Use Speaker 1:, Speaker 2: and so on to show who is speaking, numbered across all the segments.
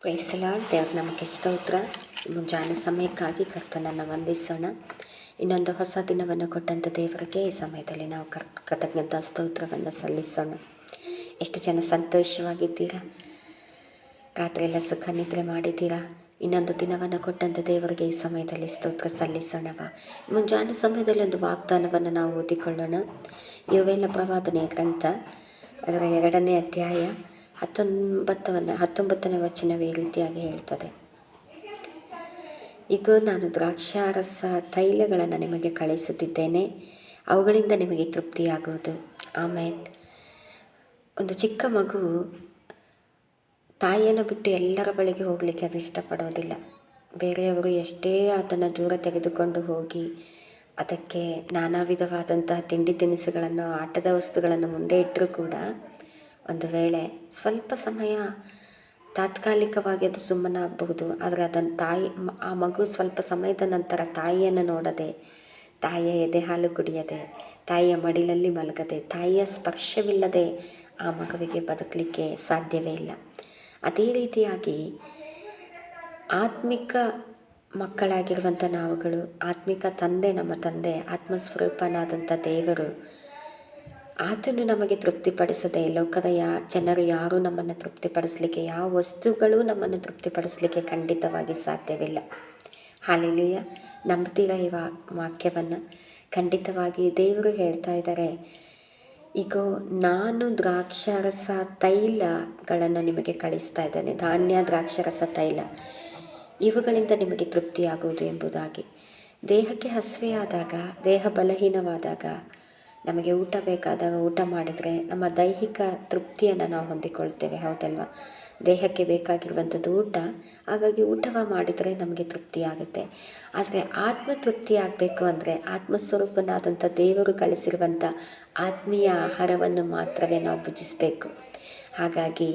Speaker 1: ಪ್ರೈಸಲಾಡ್ ದೇವ್ರ ನಮಗೆ ಸ್ತೋತ್ರ. ಮುಂಜಾನೆ ಸಮಯಕ್ಕಾಗಿ ಕರ್ತನನ್ನು ವಂದಿಸೋಣ. ಇನ್ನೊಂದು ಹೊಸ ದಿನವನ್ನು ಕೊಟ್ಟಂಥ ದೇವರಿಗೆ ಈ ಸಮಯದಲ್ಲಿ ನಾವು ಕರ್, ಕೃತಜ್ಞತಾ ಸ್ತೋತ್ರವನ್ನು ಸಲ್ಲಿಸೋಣ. ಎಷ್ಟು ಜನ ಸಂತೋಷವಾಗಿದ್ದೀರಾ? ರಾತ್ರಿ ಎಲ್ಲ ಸುಖ ನಿದ್ರೆ ಮಾಡಿದ್ದೀರಾ? ಇನ್ನೊಂದು ದಿನವನ್ನು ಕೊಟ್ಟಂಥ ದೇವರಿಗೆ ಈ ಸಮಯದಲ್ಲಿ ಸ್ತೋತ್ರ ಸಲ್ಲಿಸೋಣವ? ಮುಂಜಾನೆ ಸಮಯದಲ್ಲಿ ಒಂದು ವಾಗ್ದಾನವನ್ನು ನಾವು ಓದಿಕೊಳ್ಳೋಣ. ಇವೆಲ್ಲ ಪ್ರವಾದನೆಯ ಗ್ರಂಥ, ಅದರ ಎರಡನೇ ಅಧ್ಯಾಯ. ಹತ್ತೊಂಬತ್ತವನ್ನು ಹತ್ತೊಂಬತ್ತನೇ ವಚನವೇ ರೀತಿಯಾಗಿ ಹೇಳ್ತದೆ. ಈಗ ನಾನು ದ್ರಾಕ್ಷಾರಸ ತೈಲಗಳನ್ನು ನಿಮಗೆ ಕಳಿಸುತ್ತಿದ್ದೇನೆ ಅವುಗಳಿಂದ ನಿಮಗೆ ತೃಪ್ತಿಯಾಗುವುದು. ಆಮೇಲೆ ಒಂದು ಚಿಕ್ಕ ಮಗು ತಾಯಿಯನ್ನು ಬಿಟ್ಟು ಎಲ್ಲರ ಬಳಿಗೆ ಹೋಗಲಿಕ್ಕೆ ಅದು ಇಷ್ಟಪಡೋದಿಲ್ಲ. ಬೇರೆಯವರು ಎಷ್ಟೇ ಅದನ್ನು ದೂರ ತೆಗೆದುಕೊಂಡು ಹೋಗಿ ಅದಕ್ಕೆ ನಾನಾ ವಿಧವಾದಂತಹ ತಿಂಡಿ ತಿನಿಸುಗಳನ್ನು, ಆಟದ ವಸ್ತುಗಳನ್ನು ಮುಂದೆ ಇಟ್ಟರೂ ಕೂಡ ಒಂದು ವೇಳೆ ಸ್ವಲ್ಪ ಸಮಯ ತಾತ್ಕಾಲಿಕವಾಗಿ ಅದು ಸುಮ್ಮನಾಗಬಹುದು, ಆದರೆ ಅದನ್ನು ತಾಯಿ, ಆ ಮಗು ಸ್ವಲ್ಪ ಸಮಯದ ನಂತರ ತಾಯಿಯನ್ನು ನೋಡದೆ, ತಾಯಿಯ ಎದೆ ಹಾಲು ಕುಡಿಯದೆ, ತಾಯಿಯ ಮಡಿಲಲ್ಲಿ ಮಲಗದೆ, ತಾಯಿಯ ಸ್ಪರ್ಶವಿಲ್ಲದೆ ಆ ಮಗುವಿಗೆ ಬದುಕಲಿಕ್ಕೆ ಸಾಧ್ಯವೇ ಇಲ್ಲ. ಅದೇ ರೀತಿಯಾಗಿ ಆತ್ಮಿಕ ಮಕ್ಕಳಾಗಿರುವಂಥ ನಾವುಗಳು, ಆತ್ಮಿಕ ತಂದೆ ನಮ್ಮ ತಂದೆ, ಆತ್ಮಸ್ವರೂಪನಾದಂಥ ದೇವರು ಆತನು ನಮಗೆ ತೃಪ್ತಿಪಡಿಸದೆ ಲೋಕದ ಯಾ, ಜನರು ಯಾರೂ ನಮ್ಮನ್ನು ತೃಪ್ತಿಪಡಿಸಲಿಕ್ಕೆ, ಯಾವ ವಸ್ತುಗಳು ನಮ್ಮನ್ನು ತೃಪ್ತಿಪಡಿಸಲಿಕ್ಕೆ ಖಂಡಿತವಾಗಿ ಸಾಧ್ಯವಿಲ್ಲ. ಹಾಲಿಲಿಯ. ನಂಬ್ತೀರ ಈ ವಾ, ವಾಕ್ಯವನ್ನು? ಖಂಡಿತವಾಗಿ ದೇವರು ಹೇಳ್ತಾ ಇದ್ದಾರೆ ಈಗ ನಾನು ದ್ರಾಕ್ಷಾರಸ ತೈಲಗಳನ್ನು ನಿಮಗೆ ಕಳಿಸ್ತಾ ಇದ್ದೇನೆ, ಧಾನ್ಯ, ದ್ರಾಕ್ಷರಸ, ತೈಲ. ಇವುಗಳಿಂದ ನಿಮಗೆ ತೃಪ್ತಿಯಾಗುವುದು ಎಂಬುದಾಗಿ. ದೇಹಕ್ಕೆ ಹಸಿವೆಯಾದಾಗ ದೇಹ ಬಲಹೀನವಾದಾಗ ನಮಗೆ ಊಟ ಬೇಕಾದಾಗ ಊಟ ಮಾಡಿದರೆ ನಮ್ಮ ದೈಹಿಕ ತೃಪ್ತಿಯನ್ನು ನಾವು ಹೊಂದಿಕೊಳ್ತೇವೆ, ಹೌದಲ್ವ? ದೇಹಕ್ಕೆ ಬೇಕಾಗಿರುವಂಥದ್ದು ಊಟ, ಹಾಗಾಗಿ ಊಟವ ಮಾಡಿದರೆ ನಮಗೆ ತೃಪ್ತಿ ಆಗುತ್ತೆ. ಆದರೆ ಆತ್ಮ ತೃಪ್ತಿ ಆಗಬೇಕು ಅಂದರೆ ಆತ್ಮಸ್ವರೂಪನಾದಂಥ ದೇವರು ಕಳಿಸಿರುವಂಥ ಆತ್ಮೀಯ ಆಹಾರವನ್ನು ಮಾತ್ರವೇ ನಾವು ಭುಜಿಸಬೇಕು ಹಾಗಾಗಿ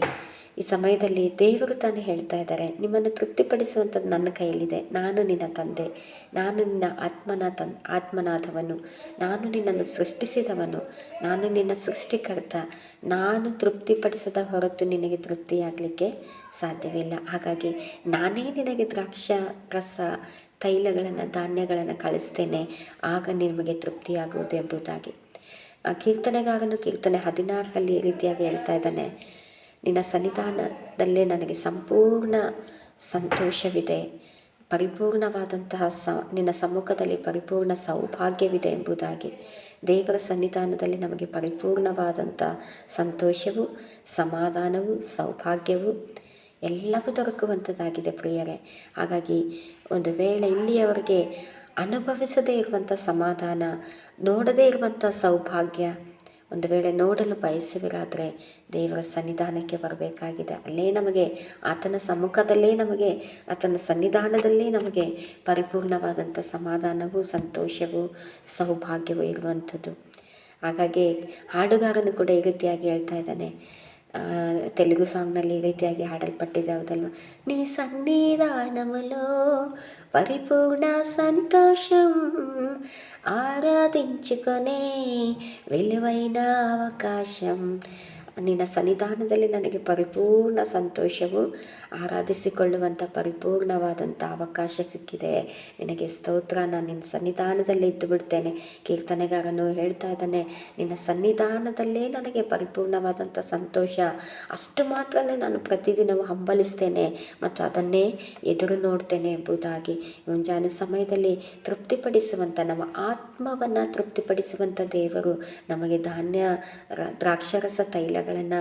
Speaker 1: ಈ ಸಮಯದಲ್ಲಿ ದೇವರು ತಾನೇ ಹೇಳ್ತಾ ಇದ್ದಾರೆ, ನಿಮ್ಮನ್ನು ತೃಪ್ತಿಪಡಿಸುವಂಥದ್ದು ನನ್ನ ಕೈಯಲ್ಲಿದೆ. ನಾನು ನಿನ್ನ ತಂದೆ, ನಾನು ನಿನ್ನ ಆತ್ಮನ ತನ್, ಆತ್ಮನಾದವನು. ನಾನು ನಿನ್ನನ್ನು ಸೃಷ್ಟಿಸಿದವನು. ನಾನು ನಿನ್ನ ಸೃಷ್ಟಿಕರ್ತ. ನಾನು ತೃಪ್ತಿಪಡಿಸದ ಹೊರತು ನಿನಗೆ ತೃಪ್ತಿಯಾಗಲಿಕ್ಕೆ ಸಾಧ್ಯವಿಲ್ಲ. ಹಾಗಾಗಿ ನಾನೇ ನಿನಗೆ ದ್ರಾಕ್ಷ, ರಸ, ತೈಲಗಳನ್ನು, ಧಾನ್ಯಗಳನ್ನು ಕಳಿಸ್ತೇನೆ. ಆಗ ನಿಮಗೆ ತೃಪ್ತಿಯಾಗುವುದು ಎಂಬುದಾಗಿ. ಕೀರ್ತನೆಗಾಗನು ಕೀರ್ತನೆ ಹದಿನಾಲ್ಕಲ್ಲಿ ರೀತಿಯಾಗಿ ಹೇಳ್ತಾ ಇದ್ದಾನೆ. ನಿನ್ನ ಸನ್ನಿಧಾನದಲ್ಲೇ ನನಗೆ ಸಂಪೂರ್ಣ ಸಂತೋಷವಿದೆ. ಪರಿಪೂರ್ಣವಾದಂತಹ ಸ, ನಿನ್ನ ಸಮ್ಮುಖದಲ್ಲಿ ಪರಿಪೂರ್ಣ ಸೌಭಾಗ್ಯವಿದೆ ಎಂಬುದಾಗಿ ದೇವರ ಸನ್ನಿಧಾನದಲ್ಲಿ ನಮಗೆ ಪರಿಪೂರ್ಣವಾದಂಥ ಸಂತೋಷವು, ಸಮಾಧಾನವು, ಸೌಭಾಗ್ಯವು ಎಲ್ಲವೂ ದೊರಕುವಂಥದ್ದಾಗಿದೆ ಪ್ರಿಯರೇ. ಹಾಗಾಗಿ ಒಂದು ವೇಳೆ ಇಲ್ಲಿಯವರಿಗೆ ಅನುಭವಿಸದೇ ಇರುವಂಥ ಸಮಾಧಾನ, ನೋಡದೇ ಇರುವಂಥ ಸೌಭಾಗ್ಯ ಒಂದು ವೇಳೆ ನೋಡಲು ಬಯಸುವಿರಾದರೆ ದೇವರ ಸನ್ನಿಧಾನಕ್ಕೆ ಬರಬೇಕಾಗಿದೆ. ಅಲ್ಲೇ ನಮಗೆ, ಆತನ ಸಮ್ಮುಖದಲ್ಲೇ ನಮಗೆ, ಆತನ ಸನ್ನಿಧಾನದಲ್ಲೇ ನಮಗೆ ಪರಿಪೂರ್ಣವಾದಂಥ ಸಮಾಧಾನವೂ, ಸಂತೋಷವೂ, ಸೌಭಾಗ್ಯವೂ ಇರುವಂಥದ್ದು. ಹಾಗಾಗಿ ಹಾಡುಗಾರನು ಕೂಡ ಈ ರೀತಿಯಾಗಿ ಹೇಳ್ತಾ ಇದ್ದಾನೆ తెలుగు సాంగ్ನಲ್ಲಿ ఏದೈತೆಯಾಗಿ పట్టేది అవుతాను నీ సన్నిధానములో పరిపూర్ణ సంతోషం ఆరాధించుకునే విలువైన అవకాశం ನಿನ್ನ ಸನ್ನಿಧಾನದಲ್ಲಿ ನನಗೆ ಪರಿಪೂರ್ಣ ಸಂತೋಷವು ಆರಾಧಿಸಿಕೊಳ್ಳುವಂಥ ಪರಿಪೂರ್ಣವಾದಂಥ ಅವಕಾಶ ಸಿಕ್ಕಿದೆ. ನಿನಗೆ ಸ್ತೋತ್ರ, ನಾನು ನಿನ್ನ ಸನ್ನಿಧಾನದಲ್ಲಿ ಇದ್ದು ಬಿಡ್ತೇನೆ ಕೀರ್ತನೆಗಾರನು ಹೇಳ್ತಾ ಇದ್ದಾನೆ, ನಿನ್ನ ಸನ್ನಿಧಾನದಲ್ಲೇ ನನಗೆ ಪರಿಪೂರ್ಣವಾದಂಥ ಸಂತೋಷ. ಅಷ್ಟು ಮಾತ್ರ ನಾನು ಪ್ರತಿದಿನವೂ ಹಂಬಲಿಸ್ತೇನೆ ಮತ್ತು ಅದನ್ನೇ ಎದುರು ನೋಡ್ತೇನೆ ಎಂಬುದಾಗಿ. ಮುಂಜಾನೆ ಸಮಯದಲ್ಲಿ ತೃಪ್ತಿಪಡಿಸುವಂಥ ನಮ್ಮ ಆತ್ಮವನ್ನು ತೃಪ್ತಿಪಡಿಸುವಂಥ ದೇವರು ನಮಗೆ ಧಾನ್ಯ ದ್ರಾಕ್ಷರಸ ತೈಲ ಗಳನ್ನು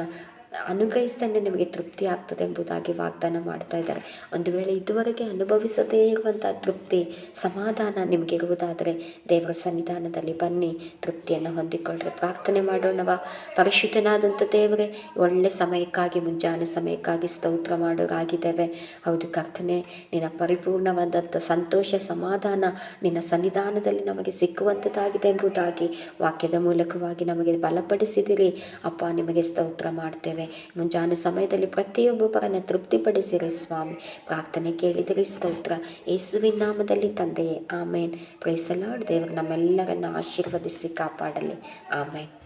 Speaker 1: ಅನುಗ್ರಹಿಸಿದಂತೆ ನಿಮಗೆ ತೃಪ್ತಿ ಆಗ್ತದೆ ಎಂಬುದಾಗಿ ವಾಗ್ದಾನ ಮಾಡ್ತಾ ಇದ್ದಾರೆ. ಒಂದು ವೇಳೆ ಇದುವರೆಗೆ ಅನುಭವಿಸದೇ ಇರುವಂಥ ತೃಪ್ತಿ, ಸಮಾಧಾನ ನಿಮಗೆ ಇರುವುದಾದರೆ ದೇವರ ಸನ್ನಿಧಾನದಲ್ಲಿ ಬನ್ನಿ, ತೃಪ್ತಿಯನ್ನು ಹೊಂದಿಕೊಳ್ಳ್ರಿ. ಪ್ರಾರ್ಥನೆ ಮಾಡೋಣವ ಪರಿಶುದ್ಧನಾದಂಥ ದೇವರೇ, ಒಳ್ಳೆ ಸಮಯಕ್ಕಾಗಿ, ಮುಂಜಾನೆ ಸಮಯಕ್ಕಾಗಿ ಸ್ತೋತ್ರ ಮಾಡೋರಾಗಿದ್ದೇವೆ. ಹೌದು ಕರ್ತನೆ, ನಿನ್ನ ಪರಿಪೂರ್ಣವಾದಂಥ ಸಂತೋಷ, ಸಮಾಧಾನ ನಿನ್ನ ಸನ್ನಿಧಾನದಲ್ಲಿ ನಮಗೆ ಸಿಕ್ಕುವಂಥದ್ದಾಗಿದೆ ಎಂಬುದಾಗಿ ವಾಕ್ಯದ ಮೂಲಕವಾಗಿ ನಮಗೆ ಬಲಪಡಿಸಿದಿರಿ. ಅಪ್ಪ, ನಿಮಗೆ ಸ್ತೋತ್ರ ಮಾಡ್ತೇವೆ. ಮುಂಜಾನೆ ಸಮಯದಲ್ಲಿ ಪ್ರತಿಯೊಬ್ಬೊಬ್ಬರನ್ನು ತೃಪ್ತಿಪಡಿಸಿರಿ ಸ್ವಾಮಿ. ಪ್ರಾರ್ಥನೆ ಕೇಳಿದಿರಿ ಸ್ತೋತ್ರ. ಯೇಸುವಿನ ನಾಮದಲ್ಲಿ ತಂದೆಯೇ, ಆಮೇನ್. ಪ್ರೈಸಲಾಡ್ ದೇವರು ನಮ್ಮೆಲ್ಲರನ್ನು ಆಶೀರ್ವದಿಸಿ ಕಾಪಾಡಲಿ. ಆಮೇನ್.